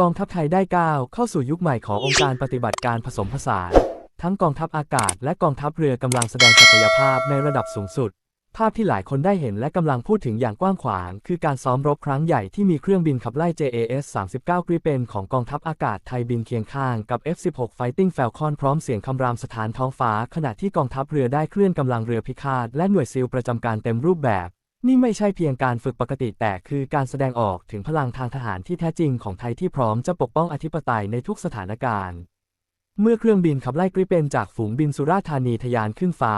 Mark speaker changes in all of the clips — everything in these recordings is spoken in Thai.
Speaker 1: กองทัพไทยได้ก้าวเข้าสู่ยุคใหม่ขององค์การปฏิบัติการผสมผสาน ทั้งกองทัพอากาศและกองทัพเรือกำลังแสดงศักยภาพในระดับสูงสุด ภาพที่หลายคนได้เห็นและกำลังพูดถึงอย่างกว้างขวาง คือการซ้อมรบครั้งใหญ่ที่มีเครื่องบินขับไล่ JAS 39 Gripen ของกองทัพอากาศไทยบินเคียงข้างกับ F16 Fighting Falcon พร้อมเสียงคำรามสถานท้องฟ้า ขณะที่กองทัพเรือได้เคลื่อนกำลังเรือพิฆาตและหน่วยซีลประจำการเต็มรูปแบบ นี่ไม่ใช่เพียงการฝึกปกติแต่คือการแสดงออกถึงพลังทางทหารที่แท้จริงของไทยที่พร้อมจะปกป้องอธิปไตยในทุกสถานการณ์ เมื่อเครื่องบินขับไล่กริเปนจากฝูงบินสุราธานีทะยานขึ้นฟ้า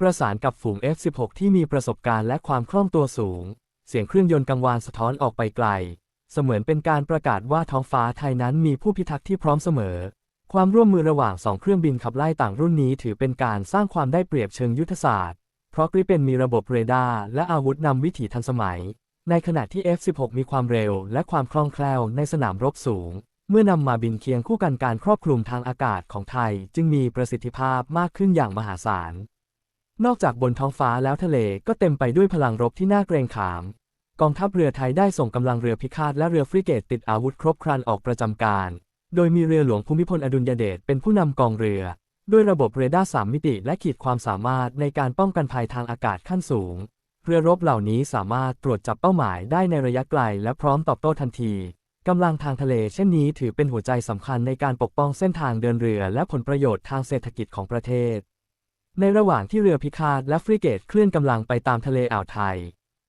Speaker 1: ประสานกับฝูง F16 ที่มีประสบการณ์และความคล่องตัวสูง เสียงเครื่องยนต์กังวานสะท้อนออกไปไกล เสมือนเป็นการประกาศว่าท้องฟ้าไทยนั้นมีผู้พิทักษ์ที่พร้อมเสมอ ความร่วมมือระหว่างสองเครื่องบินขับไล่ต่างรุ่นนี้ถือเป็นการสร้างความได้เปรียบเชิงยุทธศาสตร์ เพราะกริเปนมีระบบเรดาร์และอาวุธนำวิถีทันสมัย ในขณะที่ F16 มีความเร็วและความคล่องแคล่วในสนามรบสูง เมื่อนำมาบินเคียงคู่กันการครอบคลุมทางอากาศของไทย จึงมีประสิทธิภาพมากขึ้นอย่างมหาศาล นอกจากบนท้องฟ้าแล้วทะเลก็เต็มไปด้วยพลังรบที่น่าเกรงขาม กองทัพเรือไทยได้ส่งกำลังเรือพิฆาตและเรือฟริเกตติดอาวุธครบครันออกประจำการ โดยมีเรือหลวงภูมิพลอดุลยเดชเป็นผู้นำกองเรือ ด้วยระบบเรดาร์สามมิติและขีดความสามารถในการป้องกันภัยทางอากาศขั้นสูง เรือรบเหล่านี้สามารถตรวจจับเป้าหมายได้ในระยะไกลและพร้อมตอบโต้ทันทีกำลังทางทะเลเช่นนี้ถือเป็นหัวใจสำคัญในการปกป้องเส้นทางเดินเรือและผลประโยชน์ทางเศรษฐกิจของประเทศ ในระหว่างที่เรือพิฆาตและฟริเกตเคลื่อนกำลังไปตามทะเลอ่าวไทย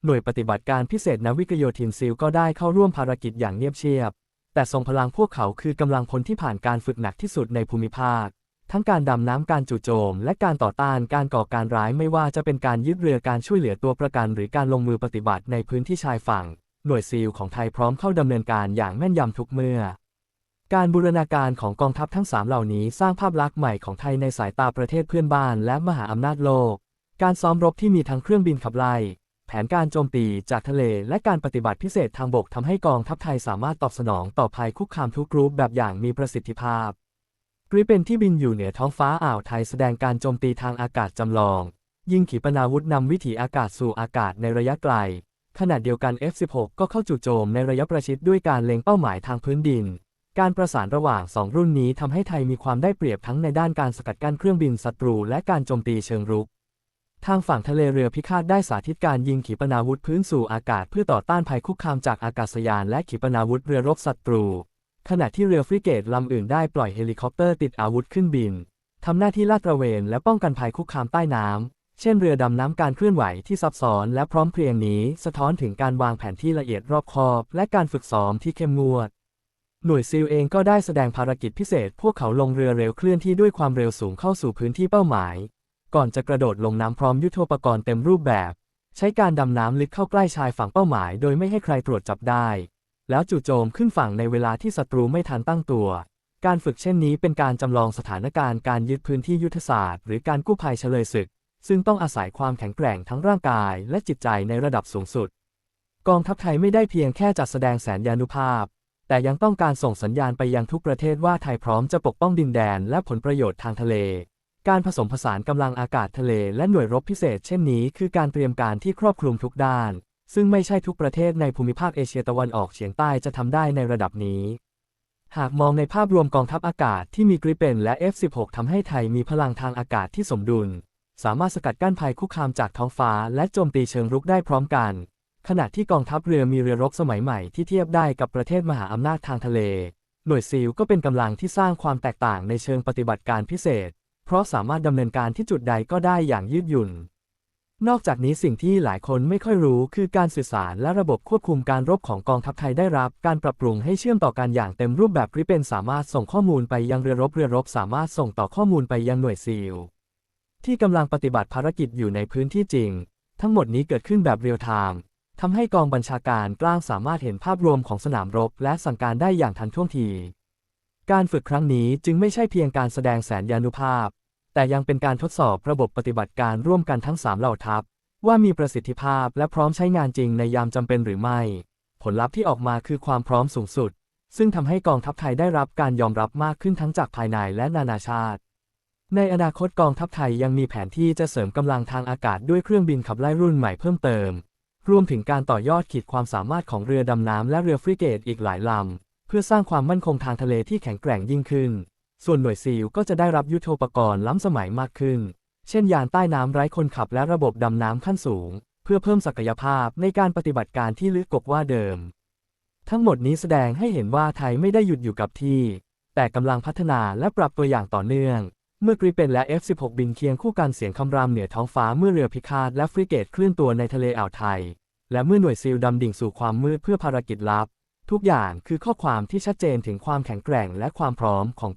Speaker 1: หน่วยปฏิบัติการพิเศษนาวิกโยธินซิลก็ได้เข้าร่วมภารกิจอย่างเงียบเชียบ แต่ทรงพลังพวกเขาคือกำลังพลที่ผ่านการฝึกหนักที่สุดในภูมิภาค ทั้งการดำน้ำการจู่โจม และการต่อต้านการก่อการร้ายไม่ว่าจะเป็นการยึดเรือการช่วยเหลือตัวประกัน หรือการลงมือปฏิบัติในพื้นที่ชายฝั่ง หน่วยซีลของไทยพร้อมเข้าดำเนินการอย่างแม่นยำทุกเมื่อ การบูรณาการของกองทัพทั้ง 3 เหล่านี้สร้างภาพลักษณ์ใหม่ของไทยในสายตาประเทศเพื่อนบ้านและมหาอำนาจโลก การซ้อมรบที่มีทั้งเครื่องบินขับไล่แผนการโจมตีจากทะเลและการปฏิบัติพิเศษทางบกทำให้กองทัพไทยสามารถตอบสนองต่อภัยคุกคามทุกรูปแบบอย่างมีประสิทธิภาพ ริเปนที่บินอยู่เหนือท้องฟ้าอ่าวไทยแสดงการโจมตีทางอากาศจำลอง ยิงขีปนาวุธนำวิถีอากาศสู่อากาศในระยะไกล ขณะเดียวกัน F16 ก็เข้าจู่โจมในระยะประชิดด้วยการเล็งเป้าหมายทางพื้นดิน การประสานระหว่างสองรุ่นนี้ทำให้ไทยมีความได้เปรียบทั้งในด้านการสกัดกั้นเครื่องบินศัตรูและการโจมตีเชิงรุก ทางฝั่งทะเลเรือพิฆาตได้สาธิตการยิงขีปนาวุธพื้นสู่อากาศเพื่อต่อต้านภัยคุกคามจากอากาศยานและขีปนาวุธเรือรบศัตรู ขณะที่เรือฟริเกตลำอื่นได้ปล่อยเฮลิคอปเตอร์ติดอาวุธขึ้นบิน ทำหน้าที่ลาดตระเวนและป้องกันภัยคุกคามใต้น้ำ เช่นเรือดำน้ำการเคลื่อนไหวที่ซับซ้อนและพร้อมเพรียงนี้ สะท้อนถึงการวางแผนที่ละเอียดรอบคอบ และการฝึกซ้อมที่เข้มงวด หน่วยซีลเองก็ได้แสดงภารกิจพิเศษ พวกเขาลงเรือเร็วเคลื่อนที่ด้วยความเร็วสูงเข้าสู่พื้นที่เป้าหมาย ก่อนจะกระโดดลงน้ำพร้อมยุทโธปกรณ์เต็มรูปแบบ ใช้การดำน้ำลึกเข้าใกล้ชายฝั่งเป้าหมาย โดยไม่ให้ใครตรวจจับได้ แล้วจู่โจมขึ้นฝั่งในเวลาที่ศัตรูไม่ทันตั้งตัว การฝึกเช่นนี้เป็นการจำลองสถานการณ์การยึดพื้นที่ยุทธศาสตร์ หรือการกู้ภัยเฉลยศึก ซึ่งต้องอาศัยความแข็งแกร่งทั้งร่างกายและจิตใจในระดับสูงสุด กองทัพไทยไม่ได้เพียงแค่จัดแสดงแสนยานุภาพ แต่ยังต้องการส่งสัญญาณไปยังทุกประเทศว่าไทยพร้อมจะปกป้องดินแดนและผลประโยชน์ทางทะเล การผสมผสานกำลังอากาศทะเลและหน่วยรบพิเศษ เช่นนี้ คือการเตรียมการที่ครอบคลุมทุกด้าน ซึ่งไม่ใช่ทุกประเทศในภูมิภาคเอเชียตะวันออกเฉียงใต้จะทำได้ในระดับนี้ หากมองในภาพรวมกองทัพอากาศที่มีกริเปนและ F16 ทำให้ไทยมีพลังทางอากาศที่สมดุล สามารถสกัดกั้นภัยคุกคามจากท้องฟ้าและโจมตีเชิงรุกได้พร้อมกัน ขณะที่กองทัพเรือมีเรือรบสมัยใหม่ที่เทียบได้กับประเทศมหาอำนาจทางทะเล หน่วยซีลก็เป็นกำลังที่สร้างความแตกต่างในเชิงปฏิบัติการพิเศษ เพราะสามารถดำเนินการที่จุดใดก็ได้อย่างยืดหยุ่น นอกจากนี้สิ่งที่หลายคนไม่ค่อยรู้คือการสื่อสารและระบบควบคุมการรบของกองทัพไทยได้รับ การปรับปรุงให้เชื่อมต่อกันอย่างเต็มรูปแบบริเปนสามารถส่งข้อมูลไปยังเรือรบเรือรบสามารถส่งต่อข้อมูลไปยังหน่วยซีลที่กำลังปฏิบัติภารกิจอยู่ในพื้นที่จริง ทั้งหมดนี้เกิดขึ้นแบบเรียลไทม์ทำให้กองบัญชาการกลางสามารถเห็นภาพรวมของสนามรบ และสั่งการได้อย่างทันท่วงที การฝึกครั้งนี้จึงไม่ใช่เพียงการแสดงแสนยานุภาพ แต่ยังเป็นการทดสอบระบบปฏิบัติการร่วมกันทั้ง 3 เหล่าทัพ ว่ามีประสิทธิภาพและพร้อมใช้งานจริงในยามจำเป็นหรือไม่ ผลลัพธ์ที่ออกมาคือความพร้อมสูงสุด ซึ่งทำให้กองทัพไทยได้รับการยอมรับมากขึ้นทั้งจากภายในและนานาชาติ ในอนาคตกองทัพไทยยังมีแผนที่จะเสริมกำลังทางอากาศด้วยเครื่องบินขับไล่รุ่นใหม่เพิ่มเติม รวมถึงการต่อยอดขีดความสามารถของเรือดำน้ำและเรือฟริเกตอีกหลายลำเพื่อพื่อสร้างความมั่นคงทางทะเลที่แข็งแกร่งยิ่งขึ้น ส่วนหน่วยซีลก็จะได้รับยุทโธปกรณ์ล้ำสมัยมากขึ้น เช่นยานใต้น้ำไร้คนขับและระบบดำน้ำขั้นสูง เพื่อเพิ่มศักยภาพในการปฏิบัติการที่ลึกกว่าเดิม ทั้งหมดนี้แสดงให้เห็นว่าไทยไม่ได้หยุดอยู่กับที่ แต่กำลังพัฒนาและปรับตัวอย่างต่อเนื่อง เมื่อกริเปนและ F-16 บินเคียงคู่กันเสียงคำรามเหนือท้องฟ้าเมื่อเรือพิฆาตและฟริเกตเคลื่อนตัวในทะเลอ่าวไทย และเมื่อหน่วยซีลดำดิ่งสู่ความมืดเพื่อภารกิจลับ ทุกอย่างคือข้อความที่ชัดเจนถึงความแข็งแกร่งและความพร้อมของ